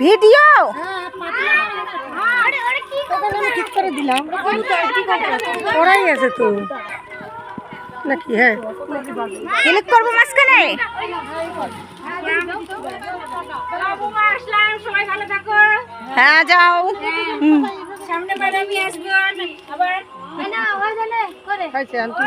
Video? ঠিক করে দিলাম ওরাই আছে তো। নাকি হ্যাঁ। ক্লিক করব মাঝখানে? হ্যাঁ যাও। সামনে বার আমি আসব আবার খাইছে আমি তুই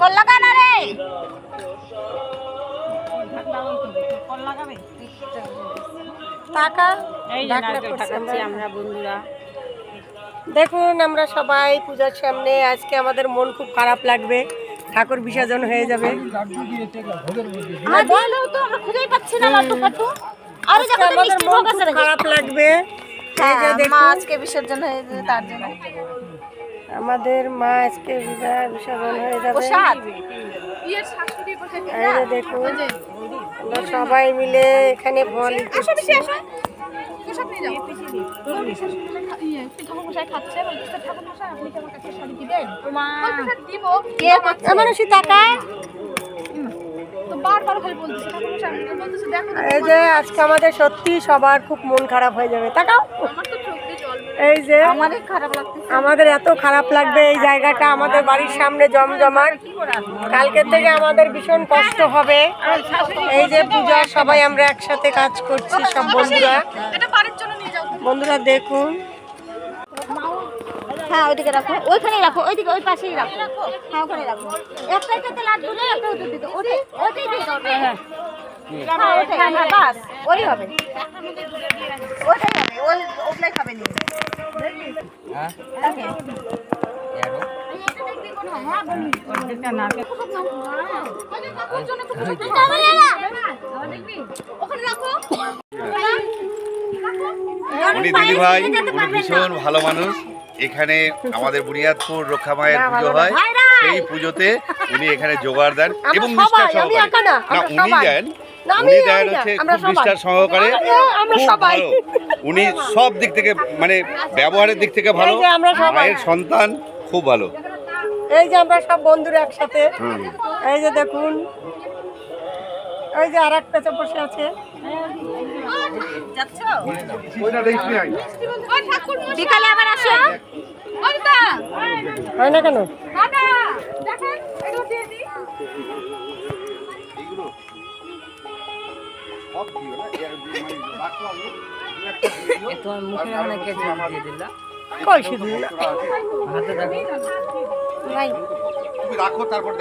কল লাগা না রে। টাকা এই যে নারকেল টাকাচ্ছি আমরা বন্ধুরা। দেখুন আমরা সবাই পূজার সামনে আজকে আমাদের মন খুব খারাপ লাগবে। ঠাকুর বিসর্জন হয়ে যাবে। আমাদের মন খুব খারাপ লাগবে। হ্যাঁ, আজকে বিসর্জন হয়ে যাবে তার জন্য। আমাদের মা আজকে বিদায় বিসর্জন হয়ে যাবে। প্রসাদ? এই যে দেখুন আমরা সবাই মিলে এখানে ফল টাকা? এই যে আজকে আমাদের সত্যি সবার খুব মন খারাপ হয়ে যাবে। তাকাও এই যে আমাদের এত খারাপ লাগবে এই জায়গাটা আমাদের বাড়ির সামনে জমজমাট। কালকে থেকে আমাদের ভীষণ কষ্ট হবে। এই যে পূজা সবাই আমরা একসাথে কাজ করছি সব বন্ধুরা। বন্ধুরা দেখুন। হ্যাঁ ওইদিকে রাখো। ওইখানেই রাখো। ওইদিকে ওই পাশেই রাখো। হ্যাঁ ওখানে রাখো। একটাই তাতে লাড্ডু নেই একটা ওদের দিতে ওটাই ওটাই দাও হ্যাঁ হ্যাঁ ওটাই হ্যাঁ বাস। ওই হবে। ওটাই হবে ওই ওগুলাই খাবে নিয়ে। উনি দিদি ভাই উনি ভীষণ ভালো মানুষ। এখানে আমাদের বুনিয়াদপুর রক্ষা মায়ের পুজো হয়। সেই পুজোতে উনি এখানে জোগাড় দেন এবং উনি। দেন উনি খুব। সহকারে খুব সবাই। ভালো। উনি সব দিক থেকে মানে ব্যবহারের দিক থেকে ভালো। মায়ের সন্তান খুব ভালো। এই যে আমরা সব বন্ধুরা একসাথে। এই যে দেখুন। এই যে আর একটা বসে আছে। বিকালে আবার আসো। হয় না কেন? তোমার মুখের এখানে কে দিয়ে দিলা? কই শুধু হাতে দেখো নাই তুমি রাখো তারপর